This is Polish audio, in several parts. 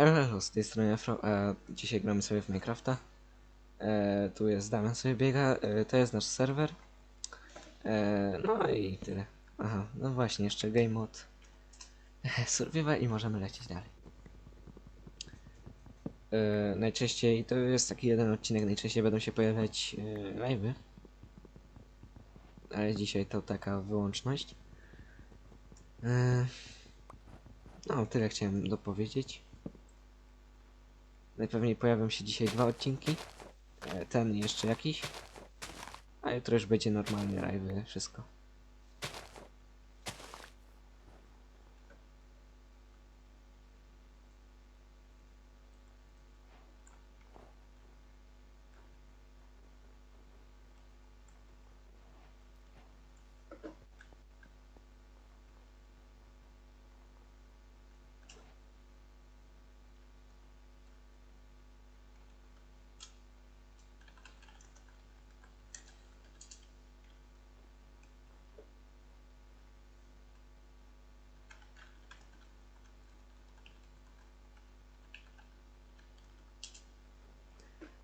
Hello, z tej strony Afro, a dzisiaj gramy sobie w Minecrafta. E, tu jest Damian sobie biega, e, to jest nasz serwer. E, no i tyle. Aha, no właśnie, jeszcze game mode. Survival i możemy lecieć dalej. E, najczęściej, to jest taki jeden odcinek, najczęściej będą się pojawiać e, live'y. Ale dzisiaj to taka wyłączność. E, no, tyle chciałem dopowiedzieć. Najpewniej pojawią się dzisiaj dwa odcinki. E, Ten jeszcze jakiś. A jutro już będzie normalnie live, wszystko.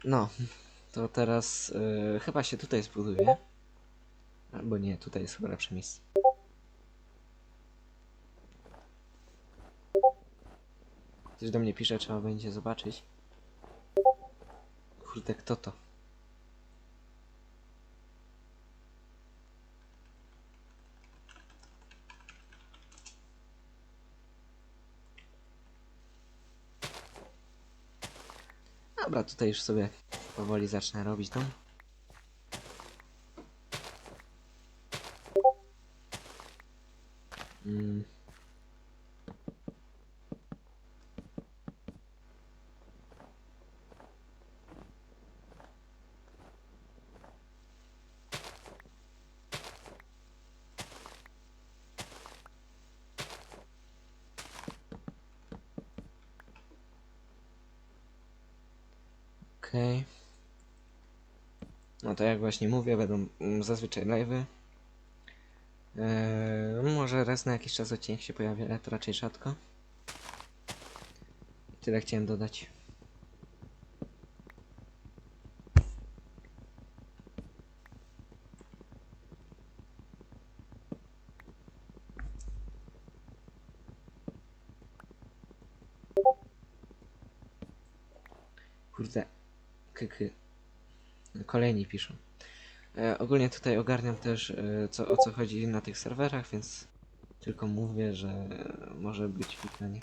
No, to teraz e, chyba się tutaj zbuduje. Albo nie, tutaj jest chyba lepsze miejsce. Ktoś do mnie pisze, trzeba będzie zobaczyć. Kurde, kto to? Dobra, tutaj już sobie powoli zacznę robić dom. Mm. Okej. No to jak właśnie mówię, będą mm, zazwyczaj live'y. Eee, może raz na jakiś czas odcinek się pojawi, ale to raczej rzadko. Tyle chciałem dodać. Kurde. Kyky. Kolejni piszą. E, ogólnie tutaj ogarniam też e, co, o co chodzi na tych serwerach, więc tylko mówię, że może być pytanie.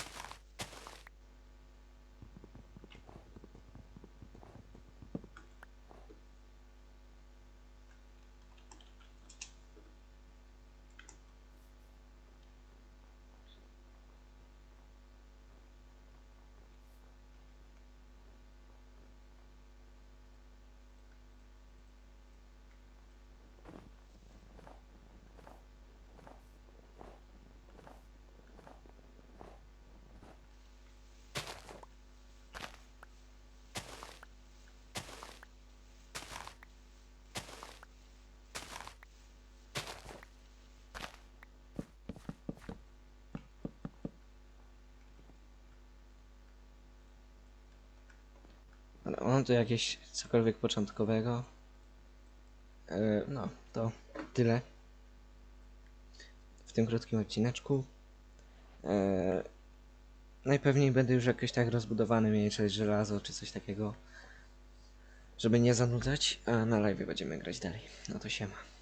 Ale Mam tu jakieś cokolwiek początkowego. E, no, to tyle. W tym krótkim odcineczku. E, najpewniej będę już jakoś tak rozbudowany, mieć coś żelazo czy coś takiego. Żeby nie zanudzać, a na live będziemy grać dalej. No to siema.